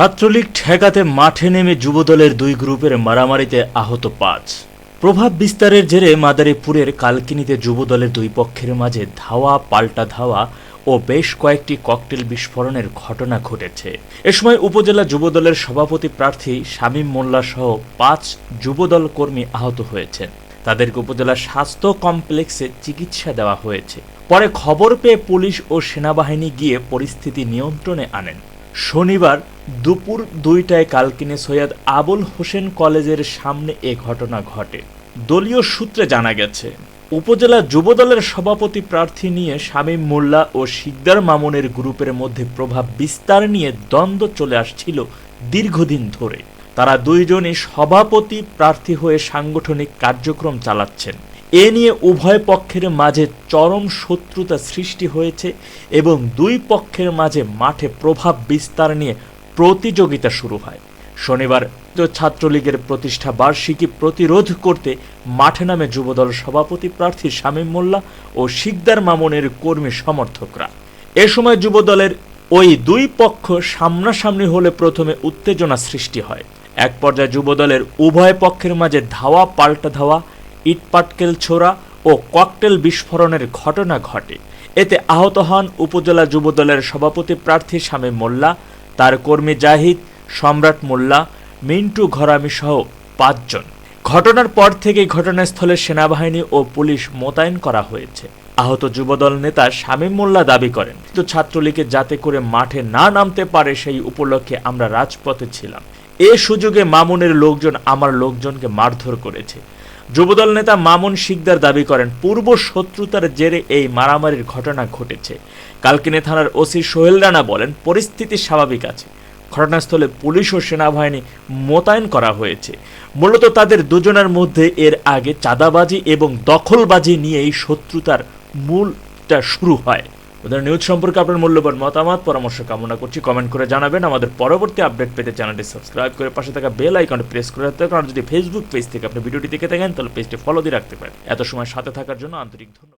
ছাত্রলীগ ঠেকাতে মাঠে নেমে যুবদলের দুই গ্রুপের মারামারিতে আহত পাঁচ। প্রভাব বিস্তারের জেরে মাদারীপুরের কালকিনিতে যুবদলের দুই পক্ষের মাঝে ধাওয়া, পাল্টা ধাওয়া ও বেশ কয়েকটি ককটেল বিস্ফোরণের ঘটনা ঘটেছে। এ সময় উপজেলা যুবদলের সভাপতি প্রার্থী শামীম মোল্লা সহ পাঁচ যুবদল কর্মী আহত হয়েছেন। তাদেরকে উপজেলা স্বাস্থ্য কমপ্লেক্সে চিকিৎসা দেওয়া হয়েছে। পরে খবর পেয়ে পুলিশ ও সেনাবাহিনী গিয়ে পরিস্থিতি নিয়ন্ত্রণে আনেন। শনিবার দুপুর দুইটায় কালকিনে সৈয়দ আবুল হোসেন কলেজের সামনে এ ঘটনা ঘটে। দলীয় সূত্রে জানা গেছে, উপজেলা যুবদলের সভাপতি প্রার্থী নিয়ে শামীম মোল্লা ও শিকদার মামুনের গ্রুপের মধ্যে প্রভাব বিস্তার নিয়ে দ্বন্দ্ব চলে আসছিল দীর্ঘদিন ধরে। তারা দুইজনই সভাপতি প্রার্থী হয়ে সাংগঠনিক কার্যক্রম চালাচ্ছেন। এ নিয়ে উভয় পক্ষের মাঝে চরম শত্রুতা সৃষ্টি হয়েছে এবং দুই পক্ষের মাঝে মাঠে প্রভাব বিস্তার নিয়ে প্রতিযোগিতা শুরু হয়। শনিবার ছাত্রলীগের প্রতিষ্ঠা বার্ষিকী প্রতিরোধ করতে মাঠে নামে যুবদল সভাপতি প্রার্থী শামীম মোল্লা ও শিকদার মামুনের কর্মী সমর্থকরা। এ সময় যুবদলের ওই দুই পক্ষ সামনাসামনি হলে প্রথমে উত্তেজনা সৃষ্টি হয়। এক পর্যায়ে যুবদলের উভয় পক্ষের মাঝে ধাওয়া, পাল্টা ধাওয়া ইটপাটকেল ছোড়া ও ককটেল বিস্ফোরণের ঘটনা ঘটে। এতে আহত হন উপজেলা যুবদলের সভাপতি প্রার্থী শামীম মোল্লা, তার কর্মী জাহিদ, সম্রাট মোল্লা, মিন্টু ঘরামি সহ পাঁচজন। ঘটনার পর থেকে ঘটনাস্থলে সেনাবাহিনী ও পুলিশ মোতায়েন করা হয়েছে। আহত যুবদল নেতা শামীম মোল্লা দাবি করেন তো ছাত্রলীগে যাতে করে মাঠে না নামতে পারে সেই উপলক্ষে আমরা রাজপথে ছিলাম। এ সুযোগে মামুনের লোকজন আমার লোকজনকে মারধর করেছে। যুবদল নেতা মামুন শিকদার দাবি করেন, পূর্ব শত্রুতার জেরে এই মারামারির ঘটনা ঘটেছে। কালকিনি থানার ওসি সোহেল রানা বলেন, পরিস্থিতি স্বাভাবিক আছে। ঘটনাস্থলে পুলিশ ও সেনাবাহিনী মোতায়েন করা হয়েছে। মূলত তাদের দুজনের মধ্যে এর আগে চাঁদাবাজি এবং দখলবাজি নিয়েই শত্রুতার মূলটা শুরু হয়। ওদের নিউজ সম্পর্কে আপনার মূল্যবান মতামত, পরামর্শ, কামনা করছি। কমেন্ট করে জানাবেন। আমাদের পরবর্তী আপডেট পেতে চ্যানেলটি সাবস্ক্রাইব করে পাশে থাকা বেল আইকনটি প্রেস করে রাখতে কারণ যদি ফেসবুক পেজ থেকে আপনি ভিডিওটি দেখে থাকেন, তাহলে পেজটি ফলো দিয়ে রাখতে পারেন। এত সময় সাথে থাকার জন্য আন্তরিক ধন্যবাদ।